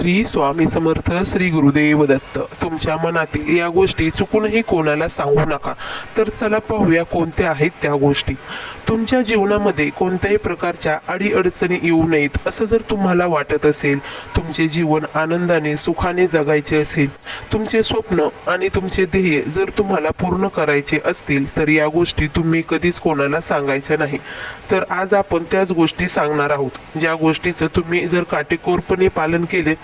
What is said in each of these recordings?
श्री स्वामी समर्थ श्री गुरुदेव दत्त. तुमच्या मनातील या गोष्टी चुकूनही कोणाला सांगू नका. तर चला पाहूया कोणत्या आहेत त्या गोष्टी. तुमच्या जीवनामध्ये कोणत्याही प्रकारच्या अडीअडचणी येऊ नयेत असं जर तुम्हाला वाटत असेल तुमचे जीवन आनंदाने सुखाने जगायचे असेल तुमचे स्वप्न आणि तुमचे ध्येय जर तुम्हाला पूर्ण करायचे असतील तर या गोष्टी तुम्ही कधीच कोणाला सांगायच्या नाही. तर आज आपण त्याच गोष्टी सांगणार आहोत. ज्या गोष्टीचं तुम्ही जर काटेकोरपणे पालन केले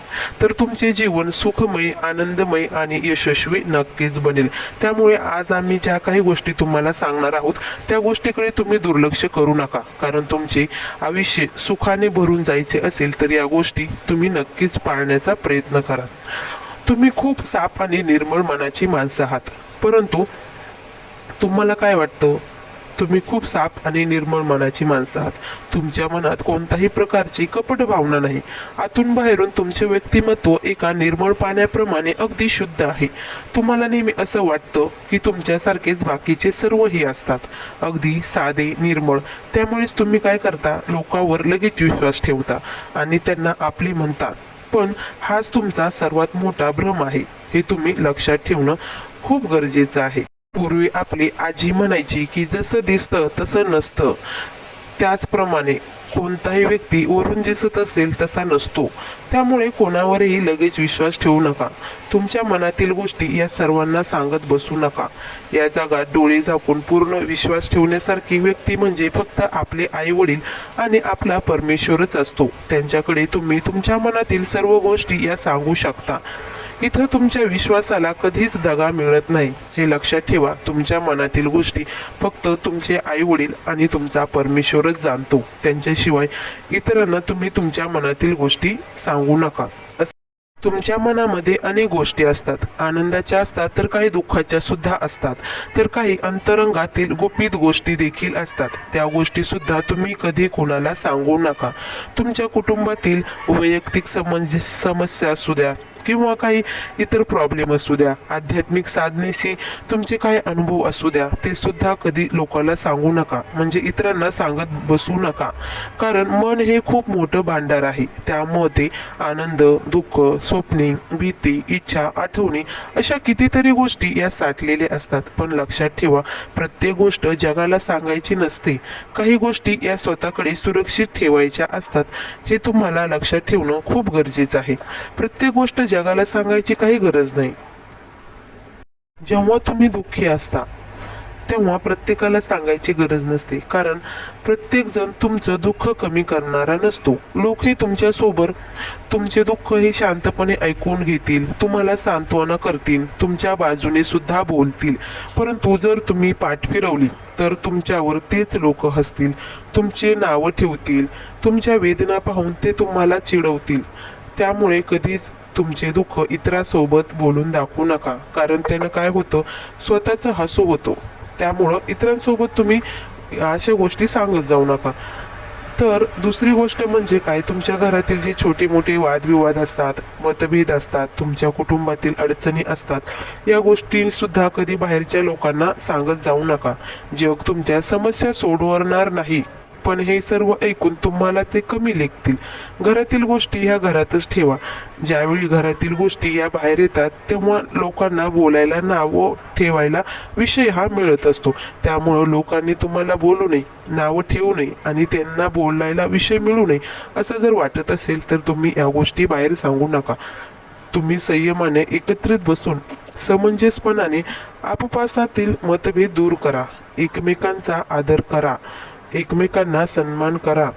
तर तुमचे जीवन सुखमय आनंदमय आणि यशस्वी नक्कीच बनेल. त्यामुळे आज आम्ही ज्या काही गोष्टी तुम्हाला सांगणार आहोत त्या गोष्टीकडे तुम्ही दुर्लक्ष करू नका. कारण तुमचे आयुष्य सुखाने भरून जायचे असेल तर या गोष्टी तुम्ही नक्कीच पाळण्याचा प्रयत्न करा. तुम्ही खूप साफ आणि निर्मळ मनाची माणसं आहात. परंतु तुम्हाला काय वाटतं? तुम्ही खूप साफ आणि निर्मळ मनाची माणसं आहात. तुमच्या मनात कोणत्याही प्रकारची कपट भावना नाही. आतून बाहेरून तुमचे व्यक्तिमत्व एका निर्मळ पाण्याप्रमाणे अगदी शुद्ध आहे. तुम्हाला नेहमी असं वाटतं की तुमच्यासारखेच बाकीचे सर्वही असतात. अगदी साधे निर्मळ. त्यामुळेच तुम्ही काय करता? लोकांवर लगेच विश्वास ठेवता आणि त्यांना आपले म्हणता पण हाच तुमचा सर्वात मोठा भ्रम आहे. हे तुम्ही लक्षात ठेवणं खूप गरजेचं आहे. पूर्वी आपली आजी म्हणायची की जसं दिसतं तसं नसतं. त्याचप्रमाणे कोणताही व्यक्ती वरून दिसत असेल तसा नसतो. त्यामुळे कोणावरही लगेच विश्वास ठेवू नका. तुमच्या मनातील गोष्टी या सर्वांना सांगत बसू नका. या जागात डोळे झाकून पूर्ण विश्वास ठेवण्यासारखी व्यक्ती म्हणजे फक्त आपले आई वडील आणि आपला परमेश्वरच असतो. त्यांच्याकडे तुम्ही तुमच्या मनातील सर्व गोष्टी या सांगू शकता. इथं तुमच्या विश्वासाला कधीच दगा मिळत नाही. हे लक्षात ठेवा तुमच्या मनातील गोष्टी फक्त तुमचे आई वडील आणि तुमचा परमेश्वरच जाणतो. त्यांच्याशिवाय इतरांना तुम्ही तुमच्या मनातील गोष्टी सांगू नका. असं तुमच्या मनामध्ये अनेक गोष्टी असतात. आनंदाच्या असतात तर काही दुःखाच्या सुद्धा असतात. तर काही अंतरंगातील गुपित गोष्टी देखील असतात. त्या गोष्टी सुद्धा तुम्ही कधी कोणाला सांगू नका. तुमच्या कुटुंबातील वैयक्तिक समज समस्या असू द्या किंवा काही इतर प्रॉब्लेम असू द्या आध्यात्मिक साधनेशी तुमचे काही अनुभव असू द्या ते सुद्धा कधी लोकांना सांगू नका. म्हणजे इतरांना सांगत बसू नका. कारण मन हे खूप मोठं भांडार आहे. त्यामध्ये आनंद दुःख स्वप्ने भीती इच्छा आठवणी अशा कितीतरी गोष्टी या साठलेल्या असतात. पण लक्षात ठेवा प्रत्येक गोष्ट जगाला सांगायची नसते. काही गोष्टी या स्वतःकडे सुरक्षित ठेवायच्या असतात. हे तुम्हाला लक्षात ठेवणं खूप गरजेचं आहे. प्रत्येक गोष्ट जगाला सांगायची काही गरज नाही. जेव्हा तुम्ही दुःखी असता तेव्हा प्रत्येकाला सांगायची गरज नसते. कारण प्रत्येक जण तुमचं दुःख कमी करणारा नसतो. लोकही तुमच्यासोबत तुमचे दुःख हे शांतपणे ऐकून घेतील. तुम्हाला सांत्वना करतील. तुमच्या बाजूने सुद्धा बोलतील. परंतु जर तुम्ही पाठ फिरवली तर तुमच्यावर तेच लोक हसतील. तुमचे नावं ठेवतील. तुमच्या वेदना पाहून ते तुम्हाला चिडवतील. त्यामुळे कधीच तुमचे दुःख इतरांसोबत बोलून दाखवू नका. कारण त्यानं काय होतं? स्वतःचं हसू होतो. त्यामुळं इतरांसोबत तुम्ही अशा गोष्टी सांगत जाऊ नका. तर दुसरी गोष्ट म्हणजे काय? तुमच्या घरातील जे छोटे मोठे वादविवाद असतात मतभेद असतात तुमच्या कुटुंबातील अडचणी असतात या गोष्टीसुद्धा कधी बाहेरच्या लोकांना सांगत जाऊ नका. जग तुमच्या समस्या सोडवणार नाही. पण हे सर्व ऐकून तुम्हाला ते कमी लेखतील. घरातील गोष्टी ह्या घरातच ठेवा. ज्यावेळी घरातील गोष्टी या बाहेर येतात तेव्हा लोकांना बोलायला नावं ठेवायला विषय हा मिळत असतो. त्यामुळं लोकांनी तुम्हाला बोलू नये नावं ठेवू नये आणि त्यांना बोलायला विषय मिळू नये असं जर वाटत असेल तर तुम्ही या गोष्टी बाहेर सांगू नका. तुम्ही संयमाने एकत्रित बसून समंजसपणाने आपापसातील मतभेद दूर करा. एकमेकांचा आदर करा. एकमेकांना सन्मान करा.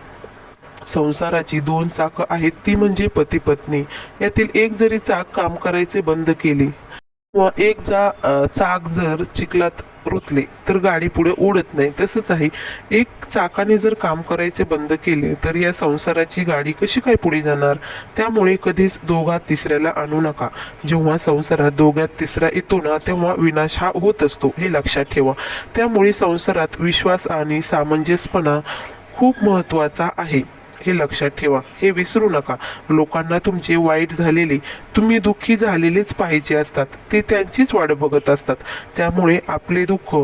संसाराची दोन चाकं आहेत ती म्हणजे पती पत्नी यातील एक जरी चाक काम करायचे बंद केले किंवा एक जा चाक जर चिखलात रुतले तर गाडी पुढे उडत नाही. तसंच आहे. एक चाकाने जर काम करायचे बंद केले तर या संसाराची गाडी कशी काय पुढे जाणार? त्यामुळे कधीच दोघात तिसऱ्याला आणू नका. जेव्हा संसारात दोघात तिसरा येतो ना तेव्हा विनाश हा होत असतो हे लक्षात ठेवा. त्यामुळे संसारात विश्वास आणि सामंजस्यपणा खूप महत्त्वाचा आहे. हे लक्षात ठेवा. हे विसरू नका. लोकांना तुमचे वाईट झालेले तुम्ही दुःखी झालेलेच पाहिजे असतात. ते त्यांचीच वाट बघत असतात. त्यामुळे आपले दुःख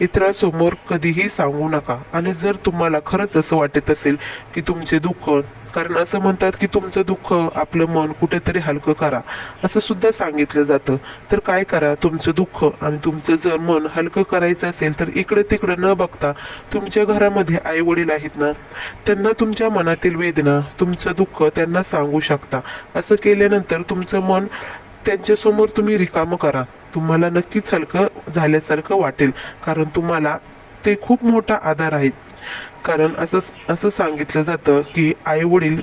इतरांसमोर कधीही सांगू नका. आणि जर तुम्हाला खरंच असं वाटत असेल की तुमचे दुःख कारण असं म्हणतात की तुमचं दुःख आपलं मन कुठेतरी हलकं करा. असं सुद्धा सांगितलं जातं. तर काय करा? तुमचं दुःख आणि तुमचं जर मन हलकं करायचं असेल तर इकडे तिकडं न बघता तुमच्या घरामध्ये आई वडील आहेत ना त्यांना तुमच्या मनातील वेदना तुमचं दुःख त्यांना सांगू शकता. असं केल्यानंतर तुमचं मन त्यांच्यासमोर तुम्ही रिकामं करा. तुम्हाला नक्कीच हलकं झाल्यासारखं वाटेल. कारण तुम्हाला ते खूप मोठा आधार आहेत. कारण असं असं सांगितलं जातं की आई वडील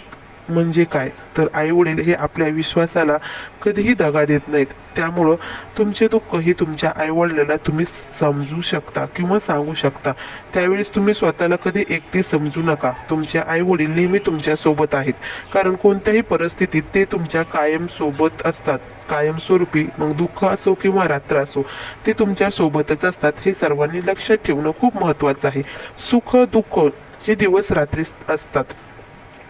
म्हणजे काय? तर आई वडील हे आपल्या विश्वासाला कधीही दगा देत नाहीत. त्यामुळं तुमचे दुःख हे तुमच्या आई वडिलांना तुम्ही समजू शकता किंवा सांगू शकता. त्यावेळेस तुम्ही स्वतःला कधी एकटी समजू नका. तुमचे आई वडील नेहमी तुमच्यासोबत आहेत. कारण कोणत्याही परिस्थितीत ते तुमच्या कायम सोबत असतात. कायमस्वरूपी मग दुःख असो किंवा रात्र असो ते तुमच्या सोबतच असतात हे सर्वांनी लक्षात ठेवणं खूप महत्त्वाचं आहे. सुख दुःख हे दिवस रात्री असतात.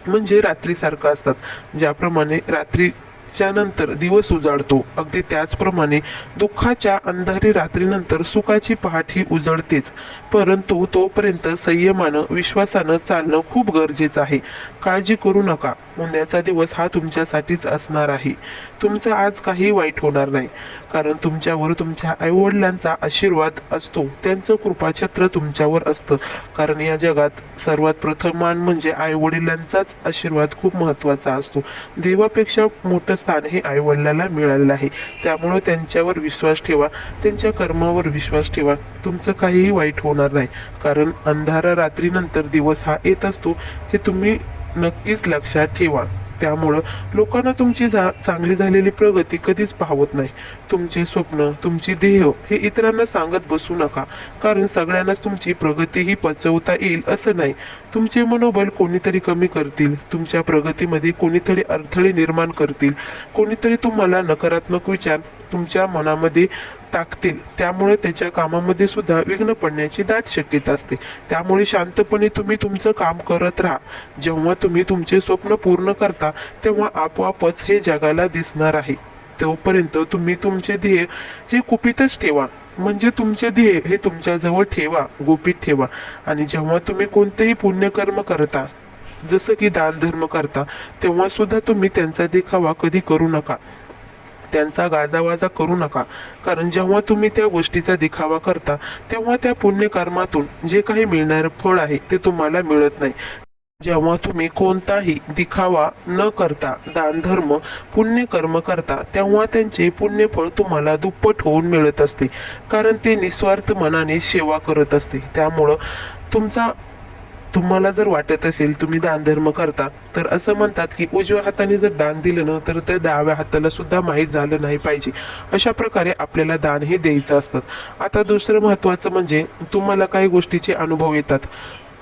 म्हणजे रात्रीसारखं असतात. ज्याप्रमाणे रात्रीच्या नंतर दिवस उजाडतो अगदी त्याचप्रमाणे दुःखाच्या अंधारी रात्रीनंतर सुखाची पहाट ही उजळतेच. परंतु तोपर्यंत संयमानं विश्वासानं चालणं खूप गरजेचं आहे. काळजी करू नका. उद्याचा दिवस हा तुमच्यासाठीच असणार आहे. तुमचं आज काही वाईट होणार नाही कारण तुमच्यावर तुमच्या आईवडिलांचा आशीर्वाद असतो. त्यांचं कृपाछत्र तुमच्यावर असतं कारण या जगात सर्वात प्रथम मान म्हणजे आईवडिलांचाच आशीर्वाद खूप महत्त्वाचा असतो. देवापेक्षा मोठं स्थान हे आईवडिलाला मिळालेलं आहे. त्यामुळं त्यांच्यावर विश्वास ठेवा त्यांच्या कर्मावर विश्वास ठेवा. तुमचं काहीही वाईट होणार नाही कारण अंधारा रात्रीनंतर दिवस हा येत असतो हे तुम्ही नक्कीच लक्षात ठेवा. त्यामुळं लोकांना तुमची जा चांगली झालेली प्रगती कधीच पाहवत नाही. तुमचे स्वप्न तुमची ध्येय हे इतरांना सांगत बसू नका. कारण सगळ्यांनाच तुमची प्रगती ही पचवता येईल असं नाही. तुमचे मनोबल कोणीतरी कमी करतील. तुमच्या प्रगतीमध्ये कोणीतरी अडथळे निर्माण करतील. कोणीतरी तुम्हाला नकारात्मक विचार तुमच्या मनामध्ये टाकतील. त्यामुळे त्याच्या कामामध्ये सुद्धा विघ्न पडण्याची दाट शक्यता असते. त्यामुळे शांतपणे तुम्ही तुमचं काम करत राहा. जेव्हा तुम्ही तुमचे स्वप्न पूर्ण करता तेव्हा आपोआपच हे जगाला दिसणार आहे. तोपर्यंत तुम्ही तुमचे ध्येय हे कुपितच ठेवा. म्हणजे तुमचे ध्येय हे तुमच्याजवळ ठेवा गुपित ठेवा. आणि जेव्हा तुम्ही कोणतेही पुण्यकर्म करता जसं की दान धर्म करता तेव्हा सुद्धा तुम्ही त्यांचा देखावा कधी करू नका. त्यांचा गाजावाजा करू नका. कारण जेव्हा तुम्ही त्या गोष्टीचा दिखावा करता तेव्हा त्या पुण्यकर्मातून जे काही मिळणारं फळ आहे ते तुम्हाला मिळत नाही. जेव्हा तुम्ही कोणताही दिखावा न करता दानधर्म पुण्यकर्म करता तेव्हा त्यांचे पुण्यफळ तुम्हाला दुप्पट होऊन मिळत असते. कारण ते निस्वार्थ मनाने सेवा करत असते. त्यामुळं तुमचा तुम्हाला जर वाटत असेल तुम्ही दानधर्म करता तर असं म्हणतात की उजव्या हाताने जर दान दिलं ना तर ते डाव्या हाताला सुद्धा माहीत झालं नाही पाहिजे. अशा प्रकारे आपल्याला दान हे द्यायचं असतात आता दुसरं महत्त्वाचं म्हणजे तुम्हाला काही गोष्टीचे अनुभव येतात.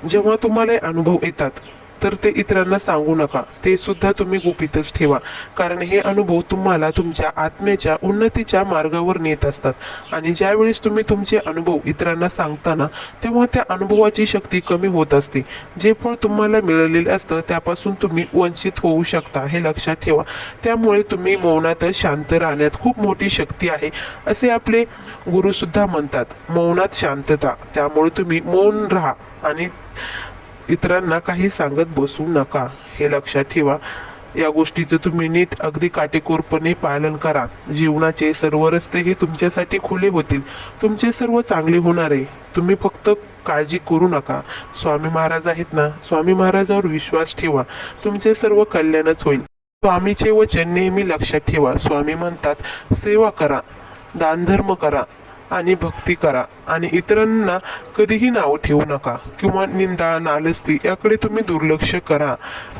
जेव्हा तुम्हाला अनुभव येतात तर ते इतरांना सांगू नका. ते सुद्धा तुम्ही गुपितच ठेवा. कारण हे अनुभव तुम्हाला तुमच्या आत्म्याच्या उन्नतीच्या मार्गावर नेत असतात. आणि ज्यावेळेस तुम्ही तुमचे अनुभव इतरांना सांगताना तेव्हा त्या अनुभवाची शक्ती कमी होत असते. जे फळ तुम्हाला मिळालेलं असतं त्यापासून तुम्ही वंचित होऊ शकता हे लक्षात ठेवा. त्यामुळे तुम्ही मौनातच शांत राहण्यात खूप मोठी शक्ती आहे असे आपले गुरुसुद्धा म्हणतात. मौनात शांतता. त्यामुळे तुम्ही मौन राहा आणि इतरांना काही सांगत बसू नका. हे लक्षात ठेवा. या गोष्टीचं तुम्ही नीट अगदी काटेकोरपणे पालन करा. जीवनाचे सर्व रस्ते हे तुमच्यासाठी खुले होतील. तुमचे सर्व चांगले होणार आहे. तुम्ही फक्त काळजी करू नका. स्वामी महाराज आहेत ना? स्वामी महाराजावर विश्वास ठेवा. तुमचे सर्व कल्याणच होईल. स्वामीचे वचन नेहमी लक्षात ठेवा. स्वामी म्हणतात सेवा करा. दानधर्म करा. आणि भक्ती करा. आणि इतरांना कधीही नाव ठेवू नका. किंवा निंदा नालस्ती याकडे तुम्ही दुर्लक्ष करा.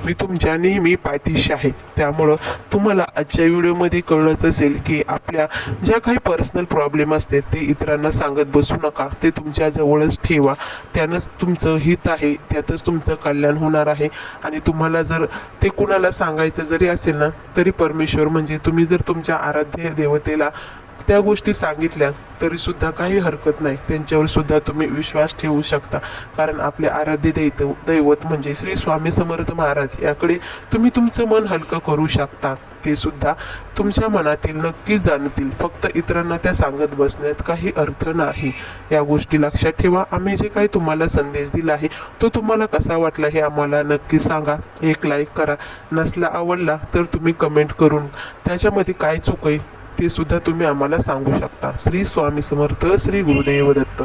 मी तुमच्या नेहमी पाठीशी आहे. त्यामुळं तुम्हाला आजच्या व्हिडिओमध्ये कळलंच असेल की आपल्या ज्या काही पर्सनल प्रॉब्लेम असतात ते इतरांना सांगत बसू नका. ते तुमच्या जवळच ठेवा. त्यानंच तुमचं हित आहे. त्यातच तुमचं कल्याण होणार आहे. आणि तुम्हाला जर ते कुणाला सांगायचं जरी असेल ना तरी परमेश्वर म्हणजे तुम्ही जर तुमच्या आराध्य देवतेला त्या गोष्टी सांगितल्या तरी सुद्धा काही हरकत नाही. त्यांच्यावर सुद्धा तुम्ही विश्वास ठेवू शकता. कारण आपले आराध्य दैत दैवत म्हणजे श्री स्वामी समर्थ महाराज याकडे तुम्ही तुमचं मन हलकं करू शकता. ते सुद्धा तुमच्या मनातील नक्की जाणतील. फक्त इतरांना त्या सांगत बसण्यात काही अर्थ नाही. या गोष्टी लक्षात ठेवा. आम्ही जे काही तुम्हाला संदेश दिला आहे तो तुम्हाला कसा वाटला हे आम्हाला नक्की सांगा. एक लाईक करा. नसला आवडला तर तुम्ही कमेंट करून त्याच्यामध्ये काय चुकई आहे ते सुद्धा तुम्ही आम्हाला सांगू शकता. श्री स्वामी समर्थ श्री गुरुदेव दत्त.